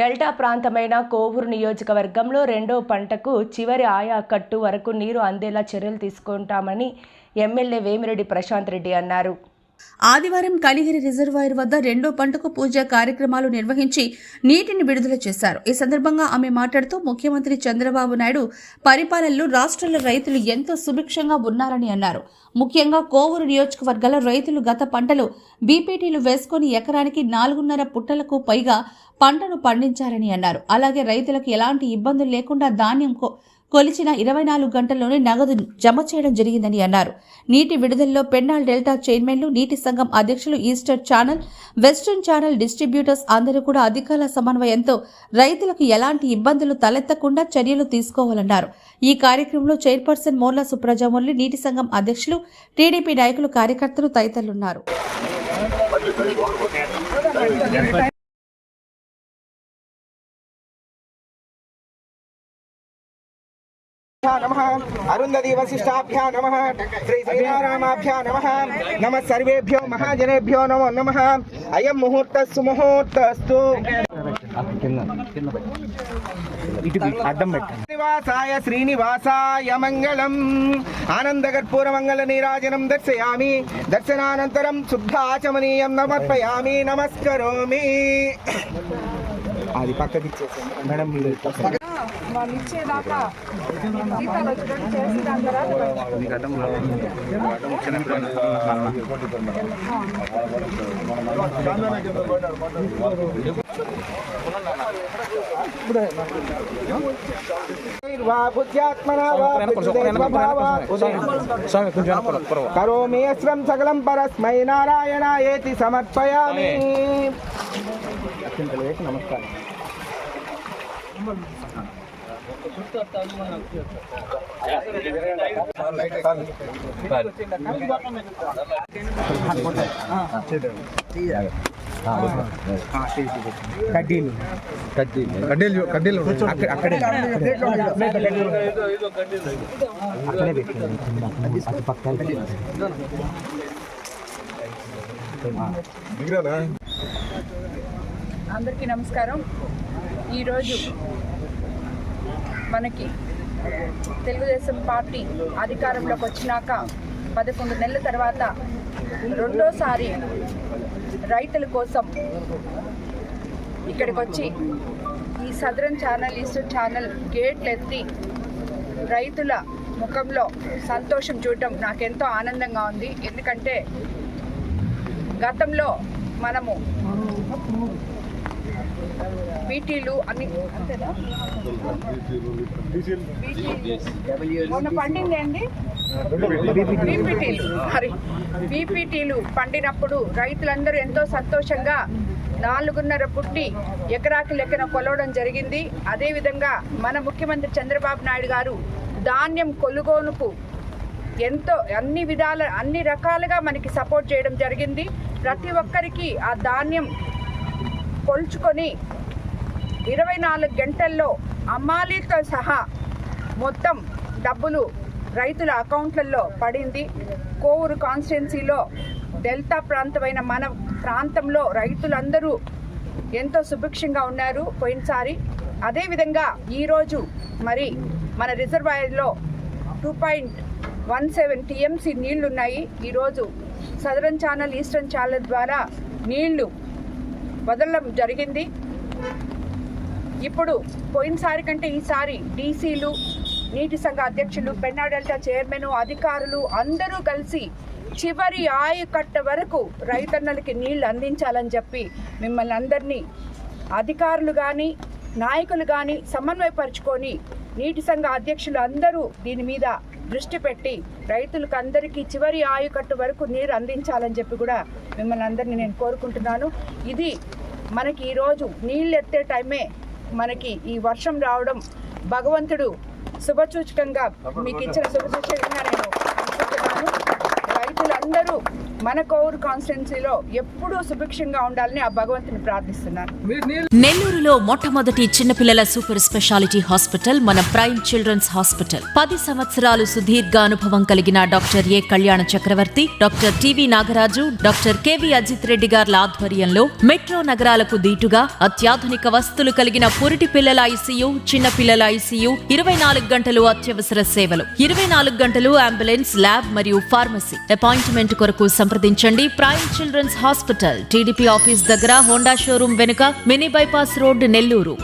Delta ప్రాంతమైన కోవూరు నియోజకవర్గంలో రెండో పంటకు చివరి ఆయా కట్టు వరకు నీరు అందేలా చర్యలు తీసుకుంటామని ఎమ్మెల్యే వేమిరెడ్డి ప్రశాంత్ రెడ్డి అన్నారు. ఆదివారం కలిగిరి రిజర్వాయర్ వద్ద రెండో పంటకు పూజ కార్యక్రమాలు నిర్వహించి నీటిని విడుదల చేశారు. ఈ సందర్భంగా ఆమె మాట్లాడుతూ ముఖ్యమంత్రి చంద్రబాబు నాయుడు పరిపాలనలో రాష్ట్రాల రైతులు ఎంతో సుభిక్షంగా ఉన్నారని అన్నారు. ముఖ్యంగా కోవూరు నియోజకవర్గాల రైతులు గత పంటలు బీపీటీలు వేసుకొని ఎకరానికి నాలుగున్నర పుట్టలకు పైగా పంటను పండించారని అన్నారు. అలాగే రైతులకు ఎలాంటి ఇబ్బందులు లేకుండా ధాన్యం కొలిచిన ఇరవై నాలుగు గంటల్లోనే నగదు జమ చేయడం జరిగిందని అన్నారు. నీటి విడుదలలో పెన్నాల్ డెల్టా చైర్మన్లు నీటి సంఘం అధ్యక్షులు eastern channel western channel distributors అందరూ కూడా అధికారుల సమన్వయంతో రైతులకు ఎలాంటి ఇబ్బందులు తలెత్తకుండా చర్యలు తీసుకోవాలన్నారు. ఈ కార్యక్రమంలో చైర్పర్సన్ మోర్ల సుప్రజామురళి నీటి సంఘం అధ్యక్షులు టీడీపీ నాయకులు కార్యకర్తలు తదితరులున్నారు. అరుంధతి వశిష్టాభ్యా నమ శ్రీ శ్రీరామాభ్యా నమ నమ సర్వేభ్యో మహాజనేభ్యో నమో నమ అయం ముహూర్త సుముహూర్తస్తు శ్రీనివాసాయ శ్రీనివాసాయ మంగళం ఆనందకర్పూర మంగళ నీరాజనం దర్శయామి దర్శనానంతరం శుద్ధాచమనీయం నమర్పయామి నమస్కరోమి అది పక్కకి ఇచ్చేసాను మేడం వాళ్ళు ఇచ్చేదాకా జీతాలు వచ్చేటట్టు చేసి దాని తర్వాత కరోమి సకలం పరస్మై నారాయణాయేతి సమర్పయామి. నమస్కారం. కడ్డీలు. కడ్డీలు. కడ్డీలు. అక్కడ అక్కడే. అక్కడే పెట్టండి. అటు పక్కన అందరికీ నమస్కారం. ఈరోజు మనకి తెలుగుదేశం పార్టీ అధికారంలోకి వచ్చినాక పదకొండు నెలల తర్వాత రెండోసారి రైతుల కోసం ఇక్కడికి వచ్చి ఈ సదరన్ ఛానల్ ఈస్టర్న్ ఛానల్ గేట్లు ఎత్తి రైతుల ముఖంలో సంతోషం చూడటం నాకెంతో ఆనందంగా ఉంది. ఎందుకంటే గతంలో మనము బీటీలు అన్ని అంతేనా? మొన్న పండింది అండి బీపీటీలు. సారీ బీపీటీలు పండినప్పుడు రైతులందరూ ఎంతో సంతోషంగా నాలుగున్నర పుట్టి ఎకరాకి లెక్కన కొలవడం జరిగింది. అదేవిధంగా మన ముఖ్యమంత్రి చంద్రబాబు నాయుడు గారు ధాన్యం కొనుగోలుకు ఎంతో అన్ని విధాల అన్ని రకాలుగా మనకి సపోర్ట్ చేయడం జరిగింది. ప్రతి ఒక్కరికి ఆ ధాన్యం కొల్చుకొని ఇరవై నాలుగు గంటల్లో అమ్మాలీతో సహా మొత్తం డబ్బులు రైతుల అకౌంట్లలో పడింది. కోవూరు కాన్స్టిట్యున్సీలో డెల్టా ప్రాంతమైన మన ప్రాంతంలో రైతులందరూ ఎంతో సుభిక్షంగా ఉన్నారు పోయినసారి. అదేవిధంగా ఈరోజు మరి మన రిజర్వాయర్లో two point one seven TMC నీళ్ళున్నాయి. ఈరోజు సదరన్ ఛానల్ ఈస్టర్న్ ఛానల్ ద్వారా నీళ్ళు వదలడం జరిగింది. ఇప్పుడు పోయినసారి కంటే ఈసారి డీసీలు నీటి సంఘ అధ్యక్షులు పెన్నా డెల్టా చైర్మన్ అధికారులు అందరూ కలిసి చివరి ఆయకట్ట వరకు రైతన్నలకి నీళ్ళు అందించాలని చెప్పి మిమ్మల్ని అందరినీ అధికారులు కానీ నాయకులు కానీ సమన్వయపరుచుకొని నీటి సంఘ అధ్యక్షులు అందరూ దీని మీద దృష్టి పెట్టి రైతులకు అందరికీ చివరి ఆయుకట్టు వరకు నీరు అందించాలని చెప్పి కూడా మిమ్మల్ని అందరినీ నేను కోరుకుంటున్నాను. ఇది మనకి ఈరోజు నీళ్ళు ఎత్తే టైమే మనకి ఈ వర్షం రావడం భగవంతుడు శుభసూచకంగా మీకు ఇచ్చిన శుభసూచకంగా నేను రైతులందరూ అందరూ మన కోవూరు కాన్స్టిట్యున్సీలో ఎప్పుడూ సుభిక్షంగా ఉండాలని ఆ భగవంతుని ప్రార్థిస్తున్నాను నెల్లూరులో మొట్టమొదటి చిన్నపిల్లల సూపర్ స్పెషాలిటీ హాస్పిటల్ మన ప్రైమ్ చిల్డ్రన్స్ హాస్పిటల్. పది సంవత్సరాలు సుదీర్ఘ అనుభవం కలిగిన doctor A Kalyana Chakravarthi doctor T V Nagaraju doctor K V Ajith Reddy గార్ల ఆధ్వర్యంలో మెట్రో నగరాలకు దీటుగా అత్యాధునిక వస్తువులు కలిగిన పురిటి పిల్లల ఐసీయూ చిన్న పిల్లల ఐసీయూ ఇరవై నాలుగు గంటలు అత్యవసర సేవలు. ఇరవై నాలుగు గంటలు అంబులెన్స్ ల్యాబ్ మరియు ఫార్మసీ. అపాయింట్మెంట్ అపాయింట్మెంట్ కొరకు సంప్రదించండి. Prime children's hospital TDP office దగ్గర హోండా షోరూం వెనుక మినీ బైపాస్ రోడ్ నెల్లూరు.